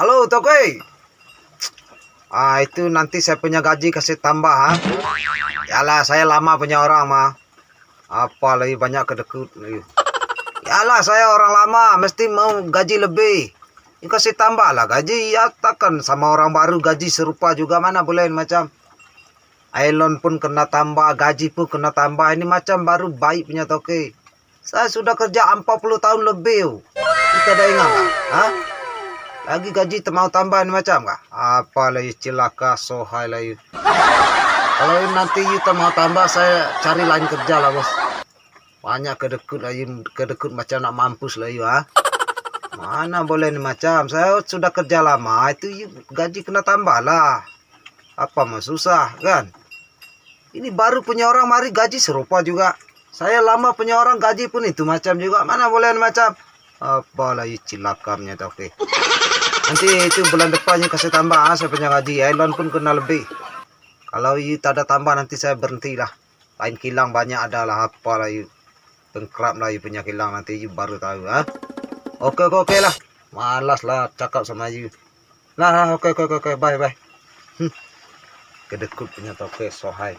Halo Tokoy. Ah itu nanti saya punya gaji kasih tambah ha. Yalah saya lama punya orang mah. Apa lagi banyak kedekut. Yalah saya orang lama mesti mau gaji lebih. Ini kasih tambah lah gaji ya takkan sama orang baru gaji serupa juga mana boleh macam. Ailon pun kena tambah, gaji pun kena tambah. Ini macam baru baik punya toke. Saya sudah kerja 40 tahun lebih. Kita ada ingat? Ha? Lagi gaji mau tambah ni macam kah? Apa lagi celaka sohai lagi. Kalau nanti you mau tambah saya cari lain kerja lah bos. Banyak kedekut lagi, kedekut macam nak mampus lah you ha. Mana boleh ni macam. Saya sudah kerja lama, itu you gaji kena tambah lah. Apa mah susah kan? Ini baru punya orang mari gaji serupa juga. Saya lama punya orang gaji pun itu macam juga. Mana boleh macam. Apalah you cilakamnya tu okey. Nanti itu bulan depannya kasih tambah ah, saya punya gaji. Elon pun kena lebih. Kalau you tak ada tambah nanti saya berhenti lah. Lain kilang banyak ada lah. Apalah you. Tengkrap lah you punya kilang nanti you baru tahu. Ha? Okey, okey, okey lah. Malas lah cakap sama you. Lah, lah okey, okey, okey. Bye, bye. Hmm. Kedekut punya toke sohai.